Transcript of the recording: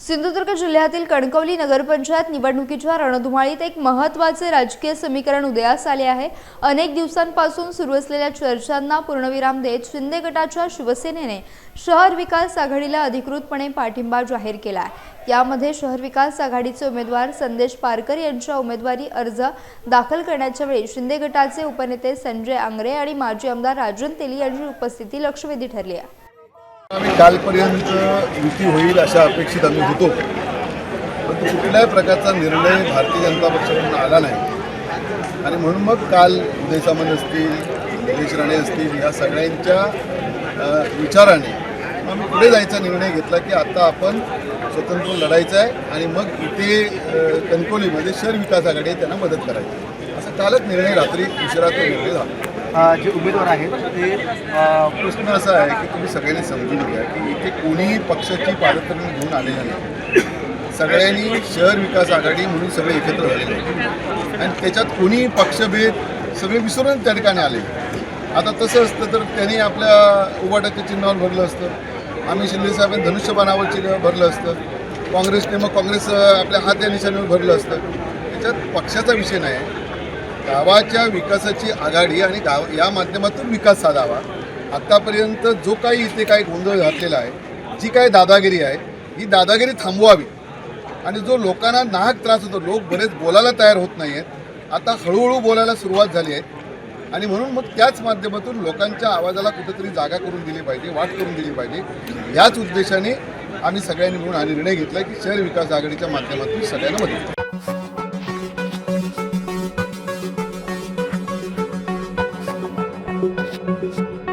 सिंधुदुर्ग जिल्ह्यातील कणकवली नगरपंचायत निवडणुकीच्या रणधुमाळीत एक महत्त्वाचे राजकीय समीकरण उदयास आले आहे. अनेक दिवसांपासून सुरू असलेल्या चर्चांना पूर्णविराम देत शिंदे गटाच्या शिवसेनेने शहर विकास आघाडीला अधिकृतपणे पाठिंबा जाहीर केला आहे. यामध्ये शहर विकास आघाडीचे उमेदवार संदेश पारकर यांच्या उमेदवारी अर्ज दाखल करण्याच्या वेळी शिंदे गटाचे उपनेते संजय आंग्रे आणि माजी आमदार राजन तेली यांची उपस्थिती लक्षवेधी ठरली आहे. आम्ही कालपर्यंत युती होईल अशा अपेक्षित आम्ही होतो. परंतु कुठल्याही प्रकारचा निर्णय भारतीय जनता पक्षाकडून आला नाही. आणि म्हणून मग काल उदय सामंत असतील निलेश राणे असतील या सगळ्यांच्या विचाराने आम्ही पुढे जायचा निर्णय घेतला की आता आपण स्वतंत्र लढायचं आहे आणि मग इथे कणकोलीमध्ये शहर विकास आघाडी त्यांना मदत करायची. असा कालच निर्णय रात्री उशिरा तो निर्णय झाला. जे उमेदवार आहेत ते प्रश्न असा आहे की तुम्ही सगळ्यांनी समजून घ्या की इथे कोणीही पक्षाची पारतम्य घेऊन आलेलं नाही. सगळ्यांनी शहर विकास आघाडी म्हणून सगळे एकत्र झालेले आहेत. आणि त्याच्यात कोणीही पक्षभेद सगळे विसरून त्या ठिकाणी आले. आता तसं असतं तर त्यांनी आपल्या उभाटाच्या चिन्हावर भरलं असतं. आम्ही शिंदेसाहेबांनी धनुष्यबाणावर चिन्ह भरलं असतं. काँग्रेसने मग काँग्रेस आपल्या हात या निशाणीवर भरलं असतं. त्याच्यात पक्षाचा विषय नाही. गावाच्या विकासाची आघाडी आणि गाव या माध्यमातून विकास साधावा. आत्तापर्यंत जो काही इथे काही गोंधळ घातलेला आहे जी काही दादागिरी आहे ही दादागिरी थांबवावी. आणि जो लोकांना नाहक त्रास होतो लोक बरेच बोलायला तयार होत नाही आहेत आता हळूहळू बोलायला सुरुवात झाली आहे. आणि म्हणून मग त्याच माध्यमातून लोकांच्या आवाजाला कुठेतरी जागा करून दिली पाहिजे वाट करून दिली पाहिजे. याच उद्देशाने आम्ही सगळ्यांनी मिळून हा निर्णय घेतला की शहर विकास आघाडीच्या माध्यमातून सगळ्यांना मदत करू.